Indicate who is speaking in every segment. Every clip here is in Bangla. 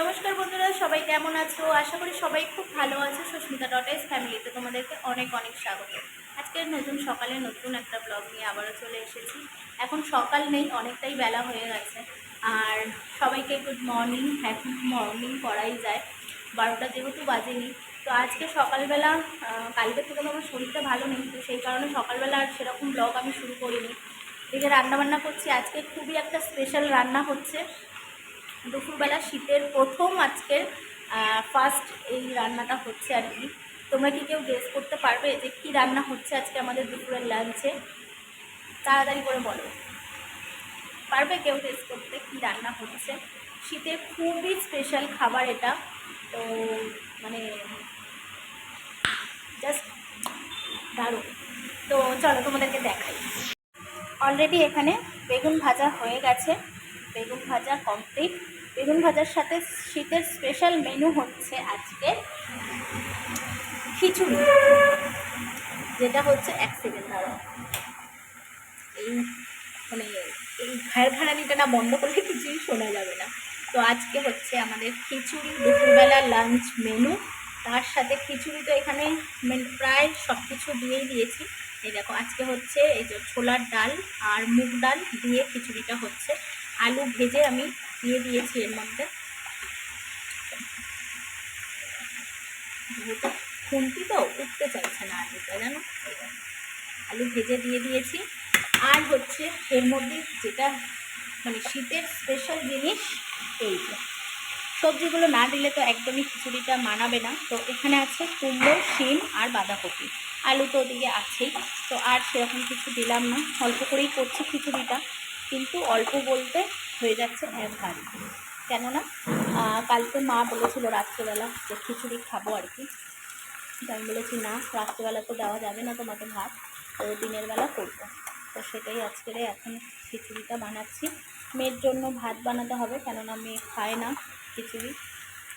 Speaker 1: নমস্কার বন্ধুরা, সবাই কেমন আছো? আশা করি সবাই খুব ভালো আছো। সুস্মিতা ডটাইস ফ্যামিলিতে তোমাদেরকে অনেক অনেক স্বাগত। আজকের নতুন সকালে নতুন একটা ব্লগ নিয়ে আবারও চলে এসেছি। এখন সকাল নেই, অনেকটাই বেলা হয়ে গেছে। আর সবাইকে গুড মর্নিং এখন মর্নিং করাই যায়। বারোটা যেহেতু বাজেনি, তো আজকে সকালবেলা কালকে থেকে আমার শরীরটা ভালো নেই, তো সেই কারণে সকালবেলা আর সেরকম ব্লগ আমি শুরু করিনি। এদিকে রান্নাবান্না করছি, আজকে খুবই একটা স্পেশাল রান্না হচ্ছে। দুপুরবেলা শীতের প্রথম আজকের ফার্স্ট এই রান্নাটা হচ্ছে আর কি। তোমরা কি কেউ গেস করতে পারবে যে কী রান্না হচ্ছে আজকে আমাদের দুপুরের লাঞ্চে তাড়াতাড়ি করে বলো। পারবে কেউ গেস করতে কী রান্না হচ্ছে? শীতের খুবই স্পেশাল খাবার এটা। তো মানে জাস্ট দারুণ। তো চলো তোমাদেরকে দেখাই। অলরেডি এখানে বেগুন ভাজা হয়ে গেছে। বেগুন ভাজা কমপ্লিট বেগুন ভাজার সাথে শীতের স্পেশাল মেনু হচ্ছে আজকে খিচুড়ি, যেটা হচ্ছে এক সেকেন্ড এই মানে এই ঘাড়ঘাড়ানিটা না বন্ধ করলে কিছুই শোনা যাবে না। তো আজকে হচ্ছে আমাদের খিচুড়ি দুপুরবেলা লাঞ্চ মেনু তার সাথে খিচুড়ি তো এখানে মানে প্রায় সব কিছু দিয়েই দিয়েছি। এই দেখো, আজকে হচ্ছে এই যে ছোলার ডাল আর মুগ ডাল দিয়ে খিচুড়িটা হচ্ছে। আলু ভেজে আমি দিয়ে দিয়েছি এর মধ্যে। খুন্তি তো, উঠতে চাইছে না আলুটা, জানো। আলু ভেজে দিয়ে দিয়েছি। আর হচ্ছে এর মধ্যে যেটা মানে শীতের স্পেশাল জিনিস, এই যে সবজিগুলো না দিলে তো একদমই খিচুড়িটা মানাবে না। তো এখানে আছে কুমড়ো, শিম আর বাঁধাকপি। আলু তো ওদিকে আছেই। তো আর সেরকম কিছু দিলাম না। অল্প করেই করছি খিচুড়িটা। কিন্তু অল্প বলতে হয়ে যাচ্ছে এক ভারী কেননা কালকে মা বলেছিল রাত্রেবেলা যে খিচুড়ি খাব আর কি। আমি বলেছি, না, রাত্রেবেলা তো দেওয়া যাবে না তোমাকে ভাত, তো দিনের বেলা করব। তো সেটাই আজকের এখন খিচুড়িটা বানাচ্ছি। মেয়ের জন্য ভাত বানাতে হবে, কেননা মেয়ে খায় না খিচুড়ি।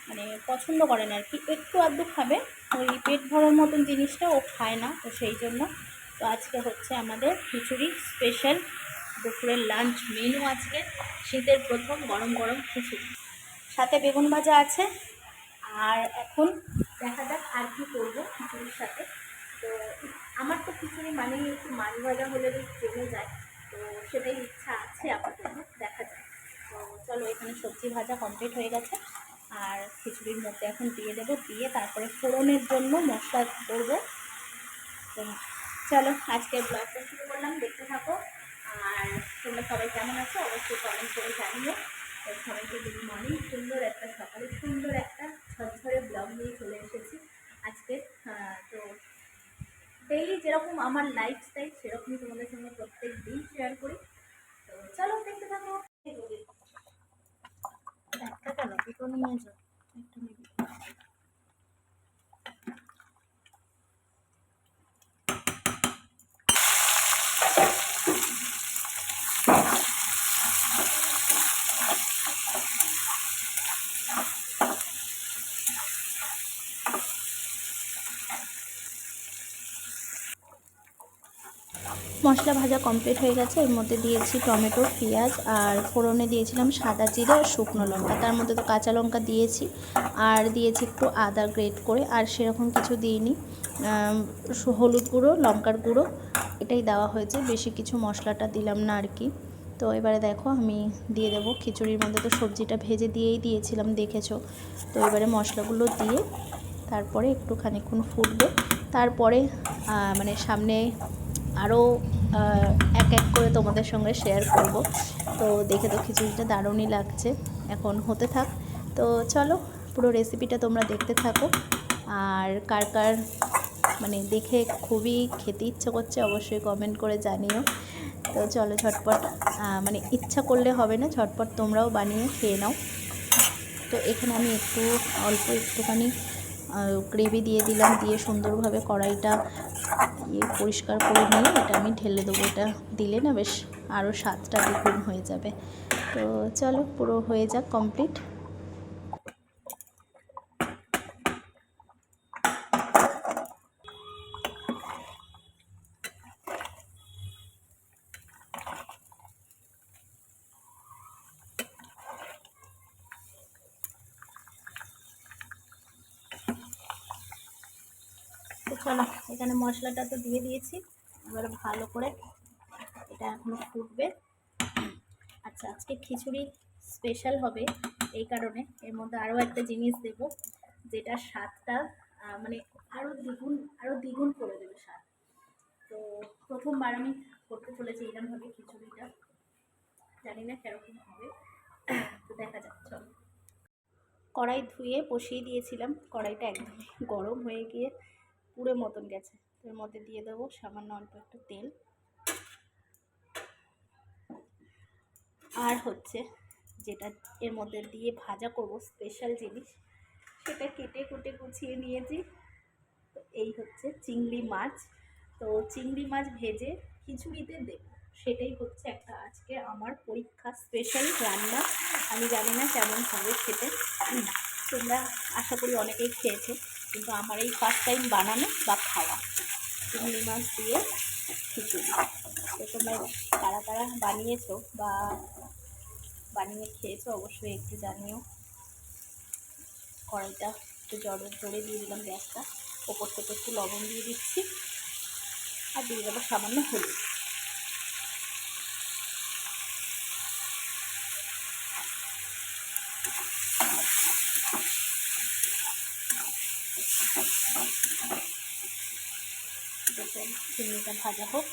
Speaker 1: মানে পছন্দ করে না আর কি। একটু আধটু খাবে, ওই পেট ভরার মতন জিনিসটা ও খায় না, তো সেই জন্য। তো আজকে হচ্ছে আমাদের খিচুড়ি স্পেশাল দুপুরের লাঞ্চ মেনু আজকে। শীতের প্রথম গরম গরম খিচুড়ি সাথে বেগুন ভাজা আছে। আর এখন দেখা যাক আর কি করব খিচুড়ির সাথে। তো আমার তো খিচুড়ি মানেই একটু মাছ ভাজা হলে জমে যায়। তো সেটাই ইচ্ছা আছে আপাতত, দেখা যাক। তো চলো, এখানে সবজি ভাজা কমপ্লিট হয়ে গেছে। আর খিচুড়ির মধ্যে এখন দিয়ে দেবো, দিয়ে তারপরে ফোড়নের জন্য মশলা করব। তো চলো, আজকের ব্লগটা শুরু করলাম। দেখতে থাকো। আর তোমরা সবাই কেমন আছো? অবশ্যই কমেন্ট করে জানিও। সবাইকে গুড মর্নিং সুন্দর একটা সকালে সুন্দর একটা ঝরঝরে ব্লগ নিয়ে চলে এসেছি আজকে। তো ডেইলি যেরকম আমার লাইফস্টাইল সেরকমই তোমাদের সঙ্গে প্রত্যেক দিন শেয়ার করি তো চলো দেখতে থাকো একটা কেন দুটো নিয়ে যাও একটা নিবি মশলা ভাজা কমপ্লিট হয়ে গেছে। এর মধ্যে দিয়েছি টমেটো, পেঁয়াজ আর ফোড়নে দিয়েছিলাম সাদা জিরে আর শুকনো লঙ্কা। তার মধ্যে তো কাঁচা লঙ্কা দিয়েছি আর দিয়েছি একটু আদা গ্রেট করে আর সেরকম কিছু দিইনি। হলুদ গুঁড়ো, লঙ্কার গুঁড়ো এটাই দেওয়া হয়েছে। বেশি কিছু মশলাটা দিলাম না আর কি। তো এবারে দেখো আমি দিয়ে দেবো খিচুড়ির মধ্যে তো সবজিটা ভেজে দিয়েই দিয়েছিলাম, দেখেছ? তো এবারে মশলাগুলো দিয়ে তারপরে একটু খানিক্ষণ ফুটবে। তারপরে মানে সামনে আরও এক এক করে তোমাদের সঙ্গে শেয়ার করব। তো দেখে তো খিচুড়িটা দারুণই লাগছে। এখন হতে থাক। তো চলো, পুরো রেসিপিটা তোমরা দেখতে থাকো। আর কার কার মানে দেখে খুবই খেতে ইচ্ছে করছে, অবশ্যই কমেন্ট করে জানিও। তো চলো, ঝটপট মানে ইচ্ছা করলে হবে না, ঝটপট তোমরাও বানিয়ে খেয়ে নাও। তো এখানে আমি একটু অল্প একটুখানি গ্রেভি দিয়ে দিলাম, দিয়ে সুন্দরভাবে কড়াইটা ইয়ে পরিষ্কার করে নিয়ে এটা আমি ঢেলে দেবো। এটা দিলে না বেশ আরও স্বাদটা দ্বিগুণ হয়ে যাবে। তো চলো পুরো হয়ে যাক কমপ্লিট। চলো এখানে মশলাটা তো দিয়ে দিয়েছি। এবার ভালো করে এটা এখনও ফুটবে। আচ্ছা আজকে খিচুড়ি স্পেশাল হবে এই কারণে। এর মধ্যে আরও একটা জিনিস দেব, যেটা স্বাদটা মানে আরও দ্বিগুণ আরও দ্বিগুণ করে দেবে স্বাদ। তো প্রথমবার আমি করতে চলেছি এরকমভাবে খিচুড়িটা। জানি না কীরকম হবে। তো দেখা যাক, চলো। কড়াই ধুয়ে বসিয়ে দিয়েছিলাম। কড়াইটা একদমই গরম হয়ে গিয়ে পুরো মতন গেছে। এর মধ্যে দিয়ে দেবো সামান্য অল্প একটু তেল। আর হচ্ছে যেটা এর মধ্যে দিয়ে ভাজা করব স্পেশাল জিনিস, সেটা কেটে কুটে গুছিয়ে নিয়েছি। এই হচ্ছে চিংড়ি মাছ। তো চিংড়ি মাছ ভেজে খিচুড়িতে দেব। সেটাই হচ্ছে একটা আজকে আমার পরীক্ষা স্পেশাল রান্না। আমি জানি না কেমন হবে খেতে। তোমরা আশা করি অনেকেই খেয়েছো। কিন্তু আমার এই ফার্স্ট টাইম বানানো বা খাওয়া। চিংড়ি মাছ দিয়ে খিচুড়ি। তো তোমরা কারা কারা বানিয়েছো বা বানিয়ে খেয়েছো অবশ্যই একটু জানিও। কড়াইটা একটু জড়ে জড়ে দিয়ে দিলাম গ্যাসটা। ওপর থেকে একটু লবণ দিয়ে দিচ্ছি। আর দিয়ে দেবো সামান্য হলুদ। চিংড়িটা ভাজা হোক।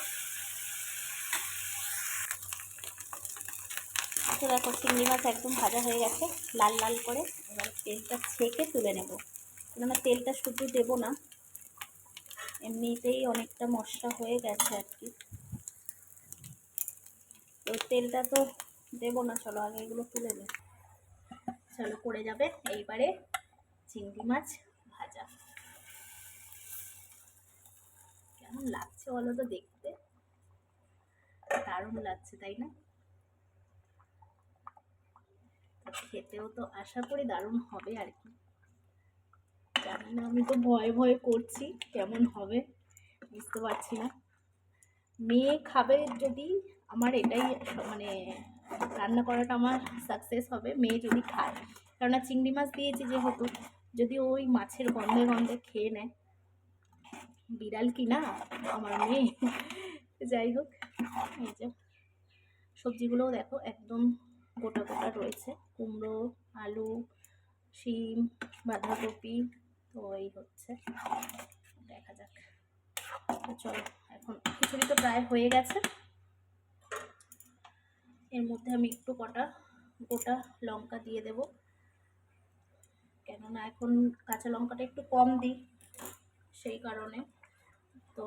Speaker 1: তো দেখো, চিংড়ি মাছ একদম ভাজা হয়ে গেছে। লাল লাল করে এবার তেলটা ছেঁকে তুলে নেব। কেননা তেলটা শুধু দেবো না, এমনিতেই অনেকটা মশলা হয়ে গেছে আর কি। তো তেলটা তো দেবো না, চলো আগে এগুলো তুলে নে চলো, পড়ে যাবে। এইবারে চিংড়ি মাছ ভাজা। কেমন লাগছে বলো তো দেখতে? দারুণ লাগছে, তাই না? খেতেও তো আশা করি দারুণ হবে আর কি। জানি না, আমি তো ভয় ভয় করছি কেমন হবে, বুঝতে পারছি না। মেয়ে খাবে যদি আমার এটাই মানে রান্না করাটা আমার সাকসেস হবে, মেয়ে যদি খায়। কেননা চিংড়ি মাছ দিয়েছি যেহেতু, যদি ওই মাছের গন্ধে গন্ধে খেয়ে নেয় বিড়াল কি না আমার মেয়ে। যাই হোক, এই যে সবজিগুলোও দেখো, একদম গোটা গোটা রয়েছে। কুমড়ো, আলু, শিম, বাঁধাকপি, তো এই হচ্ছে। দেখা যাক। তো চলো, এখন খিচুড়ি তো প্রায় হয়ে গেছে। এর মধ্যে আমি একটু কটা গোটা লঙ্কা দিয়ে দেব। কেননা এখন কাঁচা লঙ্কাটা একটু কম দিই, সেই কারণে। তো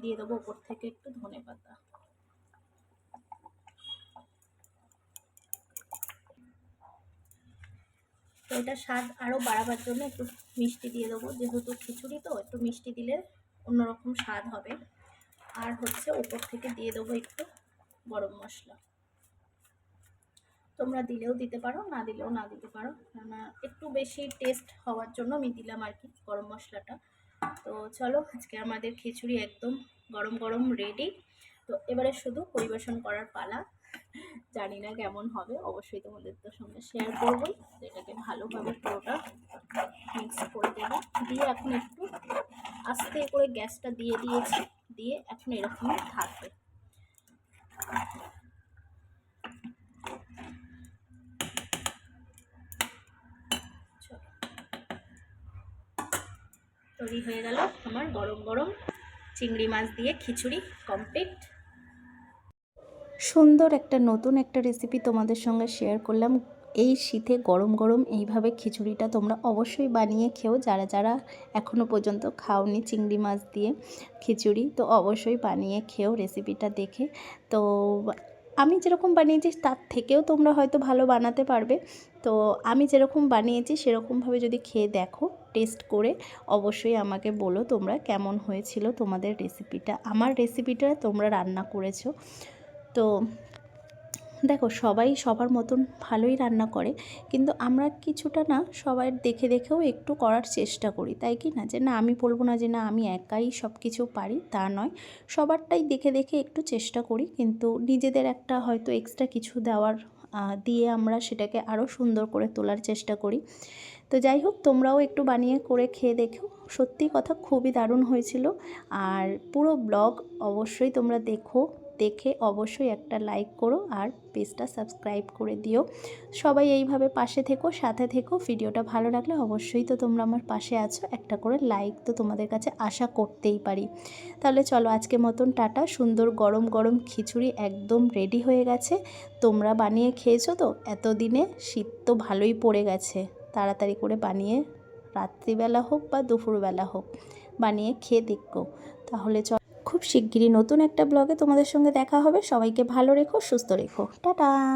Speaker 1: দিয়ে দেবো ওপর থেকে একটু ধনে পাতা। তো এটা স্বাদ আরও বাড়াবার জন্য একটু মিষ্টি দিয়ে দেবো। যেহেতু খিচুড়ি তো, একটু মিষ্টি দিলে অন্যরকম স্বাদ হবে। আর হচ্ছে ওপর থেকে দিয়ে দেবো একটু গরম মশলা। তোমরা দিলেও দিতে পারো, না দিলেও না দিতে পারো। একটু বেশি টেস্ট হওয়ার জন্য আমি দিলাম আর কি গরম মশলাটা। তো চলো আজকে আমাদের খিচুড়ি একদম গরম গরম রেডি তো এবারে শুধু পরিবেশন করার পালা। জানি না কেমন হবে, অবশ্যই তোমাদের তো সঙ্গে শেয়ার করবোই তো এটাকে ভালোভাবে পুরোটা মিক্স করে দেবো। দিয়ে এখন একটু আস্তে করে গ্যাসটা দিয়ে দিয়েছি, দিয়ে এখন এরকমই থাকবে চলো। তৈরি হয়ে গেল আমার গরম গরম চিংড়ি মাছ দিয়ে খিচুড়ি কমপ্লিট
Speaker 2: সুন্দর একটা নতুন একটা রেসিপি তোমাদের সঙ্গে শেয়ার করলাম। এই শীতে গরম গরম এইভাবে খিচুড়িটা তোমরা অবশ্যই বানিয়ে খেও, যারা যারা এখনও পর্যন্ত খাওনি চিংড়ি মাছ দিয়ে খিচুড়ি, তো অবশ্যই বানিয়ে খেও রেসিপিটা দেখে। তো আমি যেরকম বানিয়েছি তার থেকেও তোমরা হয়তো ভালো বানাতে পারবে। তো আমি যেরকম বানিয়েছি সেরকমভাবে যদি খেয়ে দেখো টেস্ট করে অবশ্যই আমাকে বলো তোমরা কেমন হয়েছিল তোমাদের রেসিপিটা, আমার রেসিপিটা তোমরা রান্না করেছ। তো দেখো সবাই সবার মতন ভালোই রান্না করে, কিন্তু আমরা কিছুটা না সবাই দেখে দেখেও একটু করার চেষ্টা করি, তাই কি না? যে না, আমি বলব না যে না, আমি একাই সব কিছু পারি, তা নয়। সবারটাই দেখে দেখে একটু চেষ্টা করি, কিন্তু নিজেদের একটা হয়তো এক্সট্রা কিছু দেওয়ার দিয়ে আমরা সেটাকে আরও সুন্দর করে তোলার চেষ্টা করি। তো যাই হোক, তোমরাও একটু বানিয়ে করে খেয়ে দেখো। সত্যি কথা খুবই দারুণ হয়েছিল। আর পুরো ব্লগ অবশ্যই তোমরা দেখো, দেখে অবশ্যই একটা লাইক করো আর পেজটা সাবস্ক্রাইব করে দিও। সবাই এইভাবে পাশে থেকো, সাথে থেকো। ভিডিওটা ভালো লাগলে অবশ্যই তো তোমরা আমার পাশে আছো। একটা করে লাইক তো তোমাদের কাছে আশা করতেই পারি। তাহলে চলো আজকে মতন টাটা। সুন্দর গরম গরম খিচুড়ি একদম রেডি হয়ে গেছে। তোমরা বানিয়ে খেয়েছো তো? এতদিনে শীত তো ভালোই পড়ে গেছে। তাড়াতাড়ি করে বানিয়ে রাত্রিবেলা হোক বা দুপুরবেলা হোক বানিয়ে খেয়ে দেখো। তাহলে চল। খুব শিগগিরই নতুন একটা ব্লগে তোমাদের সঙ্গে দেখা হবে। সবাইকে ভালো রেখো, সুস্থ রেখো। টাটা!